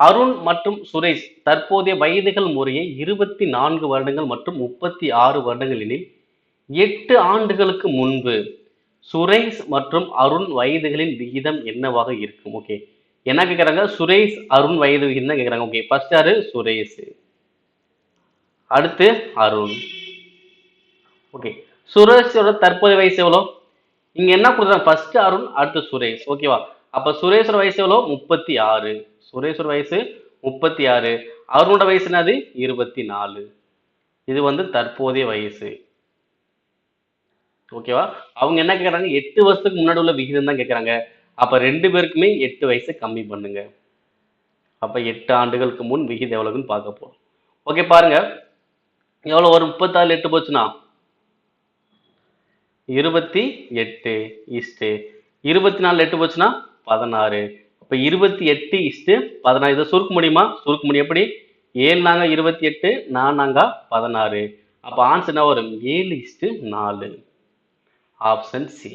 அருண் மற்றும் சுரேஷ் தற்போதைய வயதுகள் முறையே இருபத்தி நான்கு வருடங்கள் மற்றும் முப்பத்தி ஆறு வருடங்களில் எட்டு ஆண்டுகளுக்கு முன்பு சுரேஷ் மற்றும் அருண் வயதுகளின் விகிதம் என்னவாக இருக்கும்? ஓகே என்ன கேட்குறாங்க சுரேஷ் அருண் வயது விகிதம் தான் கேட்குறாங்க ஓகே ஃபர்ஸ்ட் யாரு? சுரேஷ். அடுத்து அருண். ஓகே சுரேஷோட தற்போதைய வயசு எவ்வளோ? இங்கே என்ன கொடுக்குறாங்க? ஃபர்ஸ்ட் அருண் அடுத்து சுரேஷ். ஓகேவா அப்போ சுரேஷோட வயசு எவ்வளோ? முப்பத்தி ஆறு. சுரேஷோட வயசு முப்பத்தி ஆறு அருணோட வயசு என்னது? இருபத்தி நாலு இது வந்து தற்போதைய வயசு. ஓகேவா அவங்க என்ன கேட்குறாங்க எட்டு வருஷத்துக்கு முன்னாடி உள்ள விகிதம் தான் கேட்குறாங்க அப்போ ரெண்டு பேருக்குமே எட்டு வயசு கம்மி பண்ணுங்க. அப்போ எட்டு ஆண்டுகளுக்கு முன் விகிதம் எவ்வளவுன்னு பார்க்க போகிறோம் ஓகே பாருங்க. எவ்வளோ ஒரு முப்பத்தாறு எட்டு போச்சுன்னா? இருபத்தி எட்டு ஈஸ்ட்டு இருபத்தி நாலு எட்டு போச்சுன்னா? பதினாறு. இப்போ இருபத்தி எட்டு இஸ்டு பதினாறு. இதை சுருக்க முடியுமா? சுருக்க முடியும். எப்படி? ஏழு நாங்க இருபத்தி எட்டு நான் பதினாறு. அப்போ ஆன்சர் என்ன வரும்? ஏழு இஸ்டு நாலு. Option C